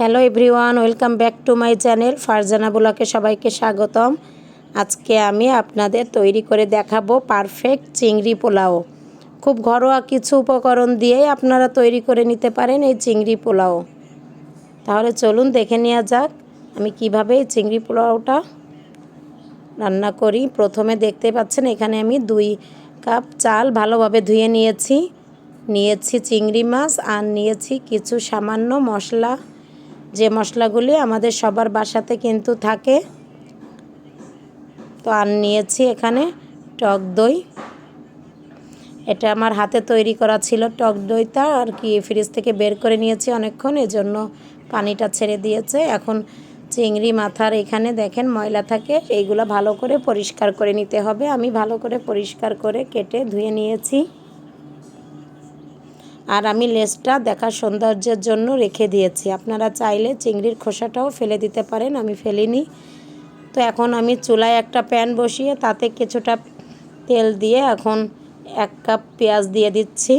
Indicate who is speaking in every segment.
Speaker 1: Hello everyone, welcome back to my channel Farzana ব্লকে সবাইকে স্বাগতম। আজকে আমি আপনাদের তৈরি করে দেখাবো পারফেক্ট চিংড়ি পোলাও। খুব ঘরোয়া কিছু উপকরণ দিয়েই আপনারা তৈরি করে নিতে পারেন এই চিংড়ি পোলাও। তাহলে চলুন দেখে নেওয়া যাক আমি কীভাবে এই চিংড়ি পোলাওটা রান্না করি। প্রথমে দেখতে পাচ্ছেন এখানে আমি দুই কাপ চাল ভালোভাবে ধুয়ে নিয়েছি। নিয়েছি চিংড়ি মাছ আর নিয়েছি কিছু সামান্য মশলা। যে মশলাগুলি আমাদের সবার বাসাতে কিন্তু থাকে। তো আর নিয়েছি এখানে টক দই। এটা আমার হাতে তৈরি করা ছিল টক দইটা, আর কি ফ্রিজ থেকে বের করে নিয়েছি অনেকক্ষণ, এজন্য পানিটা ছেড়ে দিয়েছে। এখন চিংড়ি মাথার এখানে দেখেন ময়লা থাকে, এইগুলো ভালো করে পরিষ্কার করে নিতে হবে। আমি ভালো করে পরিষ্কার করে কেটে ধুয়ে নিয়েছি। আর আমি লেসটা দেখার সৌন্দর্যের জন্য রেখে দিয়েছি। আপনারা চাইলে চিংড়ির খোসাটাও ফেলে দিতে পারেন, আমি ফেলিনি। তো এখন আমি চুলায় একটা প্যান বসিয়ে তাতে কিছুটা তেল দিয়ে এখন এক কাপ পেঁয়াজ দিয়ে দিচ্ছি।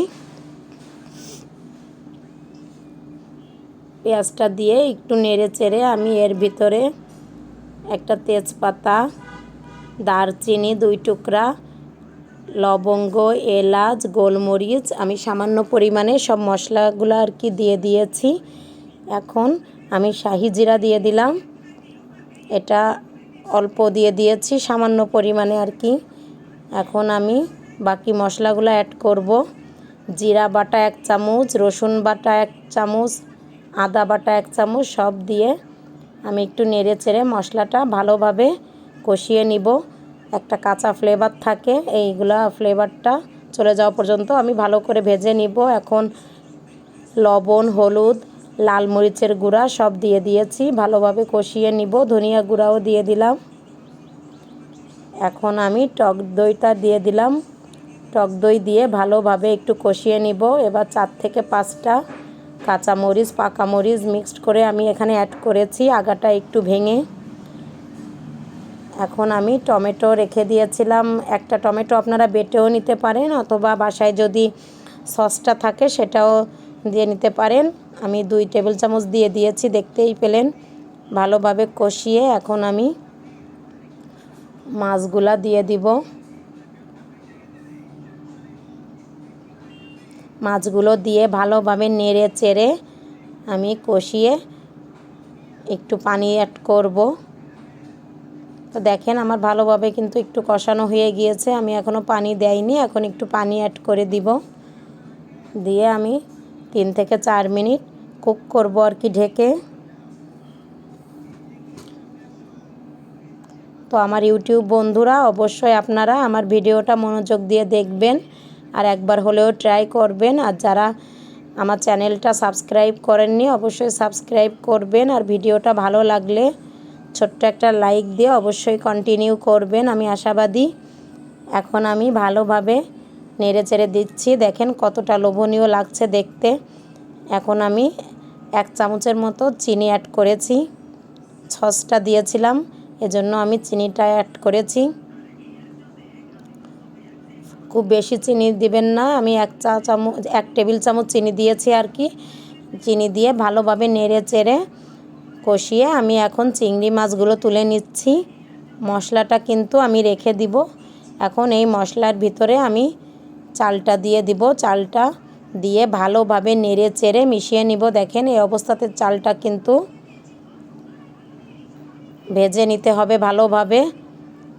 Speaker 1: পেঁয়াজটা দিয়ে একটু নেড়ে চেড়ে আমি এর ভিতরে একটা তেজপাতা, দারচিনি দুই টুকরা লবঙ্গ, এলাচ, গোলমরিচ, আমি সামান্য পরিমাণে সব মশলাগুলো আর কি দিয়ে দিয়েছি। এখন আমি শাহি জিরা দিয়ে দিলাম। এটা অল্প দিয়ে দিয়েছি, সামান্য পরিমাণে আর কি। এখন আমি বাকি মশলাগুলো অ্যাড করব। জিরা বাটা এক চামচ, রসুন বাটা এক চামচ, আদা বাটা এক চামচ, সব দিয়ে আমি একটু নেড়ে চেড়ে মশলাটা ভালোভাবে কষিয়ে নিব। একটা কাঁচা ফ্লেভার থাকে, এইগুলা ফ্লেভারটা চলে যাওয়া পর্যন্ত আমি ভালো করে ভেজে নিব। এখন লবণ, হলুদ, লাল মরিচের গুঁড়া সব দিয়ে দিয়েছি, ভালোভাবে কষিয়ে নিব। ধনিয়া গুঁড়াও দিয়ে দিলাম। এখন আমি টক দইটা দিয়ে দিলাম। টক দই দিয়ে ভালোভাবে একটু কষিয়ে নিব। এবার চার থেকে পাঁচটা কাঁচা মরিচ পাকা মরিচ মিক্সড করে আমি এখানে অ্যাড করেছি, আগাটা একটু ভেঙে। এখন আমি টমেটো রেখে দিয়েছিলাম। একটা টমেটো আপনারা বেটেও নিতে পারেন অথবা বাসায় যদি সসটা থাকে সেটাও দিয়ে নিতে পারেন। আমি দুই টেবিল চামচ দিয়ে দিয়েছি, দেখতেই পেলেন। ভালোভাবে কষিয়ে এখন আমি মাছগুলা দিয়ে দিব। মাছগুলো দিয়ে ভালোভাবে নেড়ে চেড়ে আমি কষিয়ে একটু পানি অ্যাড করব। তো দেখেন আমার ভালোভাবে কিন্তু একটু কষানো হয়ে গিয়েছে। আমি এখনও পানি দেয়নি, এখন একটু পানি অ্যাড করে দিব। দিয়ে আমি তিন থেকে চার মিনিট কুক করব আর কি ঢেকে। তো আমার ইউটিউব বন্ধুরা, অবশ্যই আপনারা আমার ভিডিওটা মনোযোগ দিয়ে দেখবেন আর একবার হলেও ট্রাই করবেন। আর যারা আমার চ্যানেলটা সাবস্ক্রাইব করেননি, অবশ্যই সাবস্ক্রাইব করবেন। আর ভিডিওটা ভালো লাগলে ছোট্ট একটা লাইক দিয়ে অবশ্যই কন্টিনিউ করবেন, আমি আশাবাদী। এখন আমি ভালোভাবে নেড়ে চেড়ে দিচ্ছি। দেখেন কতটা লোভনীয় লাগছে দেখতে। এখন আমি এক চামচের মতো চিনি অ্যাড করেছি। সসটা দিয়েছিলাম, এজন্য আমি চিনিটা অ্যাড করেছি। খুব বেশি চিনি দিবেন না, আমি এক চা চামচ, এক টেবিল চামচ চিনি দিয়েছি আর কি। চিনি দিয়ে ভালোভাবে নেড়ে চেড়ে কষিয়ে আমি এখন চিংড়ি মাছগুলো তুলে নিচ্ছি। মশলাটা কিন্তু আমি রেখে দিব। এখন এই মশলার ভিতরে আমি চালটা দিয়ে দিব। চালটা দিয়ে ভালোভাবে নেড়ে চেড়ে মিশিয়ে নিব। দেখেন এই অবস্থাতে চালটা কিন্তু ভেজে নিতে হবে ভালোভাবে।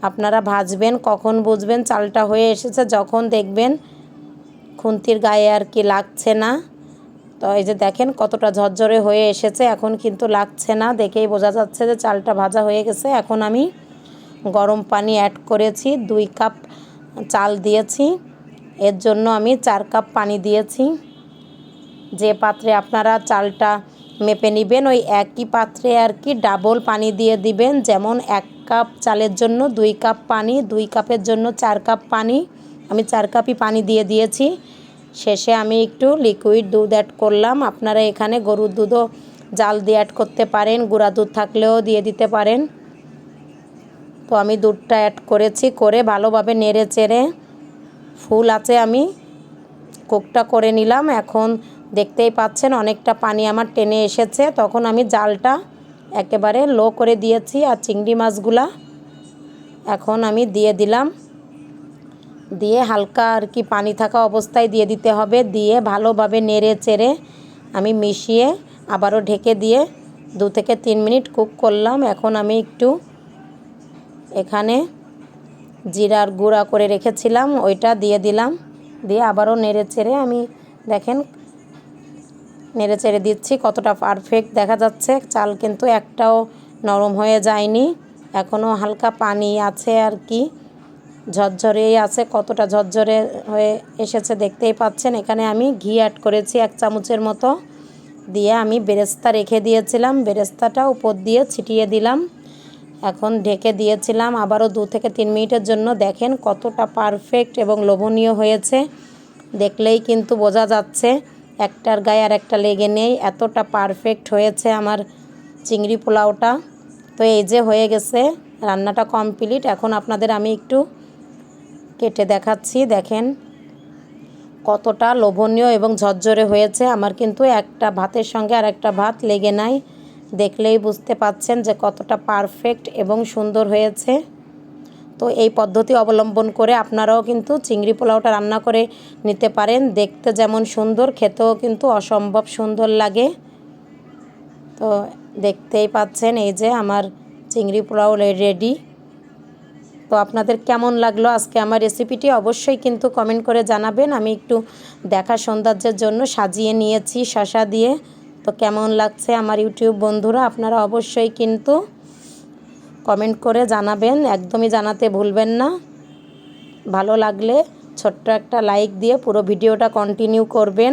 Speaker 1: আপনারা ভাজবেন, কখন বুঝবেন? চালটা হয়ে এসেছে, যখন দেখবেন খুন্তির গায়ে আর কি লাগছে না। তো এই যে দেখেন কতটা ঝরঝরে হয়ে এসেছে, এখন কিন্তু লাগছে না। দেখেই বোঝা যাচ্ছে যে চালটা ভাজা হয়ে গেছে। এখন আমি গরম পানি অ্যাড করেছি, দুই কাপ চাল দিয়েছি। এর জন্য আমি চার কাপ পানি দিয়েছি। যে পাত্রে আপনারা চালটা মেপে নেবেন, ওই একই পাত্রে আর কি ডাবল পানি দিয়ে দিবেন। যেমন এক কাপ চালের জন্য দুই কাপ পানি, দুই কাপের জন্য চার কাপ পানি। আমি চার কাপই পানি দিয়ে দিয়েছি। শেষে আমি একটু লিকুইড দুধ অ্যাড করলাম। আপনারা এখানে গরুর দুধও জাল দিয়ে অ্যাড করতে পারেন, গুঁড়া দুধ থাকলেও দিয়ে দিতে পারেন। তো আমি দুধটা অ্যাড করেছি করে ভালোভাবে নেড়ে চেড়ে ফুল আছে আমি কুকটা করে নিলাম। এখন দেখতেই পাচ্ছেন অনেকটা পানি আমার টেনে এসেছে। তখন আমি জালটা একেবারে লো করে দিয়েছি আর চিংড়ি মাছগুলা এখন আমি দিয়ে দিলাম। দিয়ে হালকা আর কি পানি থাকা অবস্থায় দিয়ে দিতে হবে। দিয়ে ভালোভাবে নেড়ে চেড়ে আমি মিশিয়ে আবারও ঢেকে দিয়ে দু থেকে তিন মিনিট কুক করলাম। এখন আমি একটু এখানে জিরার গুঁড়া করে রেখেছিলাম, ওইটা দিয়ে দিলাম। দিয়ে আবারও নেড়ে চেড়ে আমি দেখেন নেড়ে চেড়ে দিচ্ছি, কতটা পারফেক্ট দেখা যাচ্ছে। চাল কিন্তু একটাও নরম হয়ে যায়নি। এখনও হালকা পানি আছে আর কি। ঝরঝরেই আছে, কতটা ঝরঝরে হয়ে এসেছে দেখতেই পাচ্ছেন। এখানে আমি ঘি অ্যাড করেছি এক চামচের মতো। দিয়ে আমি বেরেস্তা রেখে দিয়েছিলাম, বেরেস্তাটা উপর দিয়ে ছিটিয়ে দিলাম। এখন ঢেকে দিয়েছিলাম। আবারও দু থেকে তিন মিনিটের জন্য দেখেন কতটা পারফেক্ট এবং লোভনীয় হয়েছে। দেখলেই কিন্তু বোঝা যাচ্ছে একটার গায়ে আর একটা লেগে নেই। এতটা পারফেক্ট হয়েছে আমার চিংড়ি পোলাওটা। তো এই যে হয়ে গেছে, রান্নাটা কমপ্লিট এখন আপনাদের আমি একটু কেটে দেখাচ্ছি, দেখেন। কতটা লোভনীয় এবং ঝরঝরে হয়েছে। আমার কিন্তু একটা ভাতের সঙ্গে আর একটা ভাত লেগে নাই। দেখলেই বুঝতে পাচ্ছেন যে কতটা পারফেক্ট এবং সুন্দর হয়েছে। তো এই পদ্ধতি অবলম্বন করে আপনারাও কিন্তু চিংড়ি পোলাওটা রান্না করে নিতে পারেন। দেখতে যেমন সুন্দর, খেতেও কিন্তু অসম্ভব সুন্দর লাগে। তো দেখতেই পাচ্ছেন এই যে আমার চিংড়ি পোলাও রেডি। তো আপনাদের কেমন লাগল আজকে আমার রেসিপিটি অবশ্যই কিন্তু কমেন্ট করে জানাবেন। আমি একটু দেখা সৌন্দর্যের জন্য সাজিয়ে নিয়েছি শশা দিয়ে। তো কেমন লাগছে আমার ইউটিউব বন্ধুরা, আপনারা অবশ্যই কিন্তু কমেন্ট করে জানাবেন। একদমই জানাতে ভুলবেন না। ভালো লাগলে ছোট্ট একটা লাইক দিয়ে পুরো ভিডিওটা কন্টিনিউ করবেন।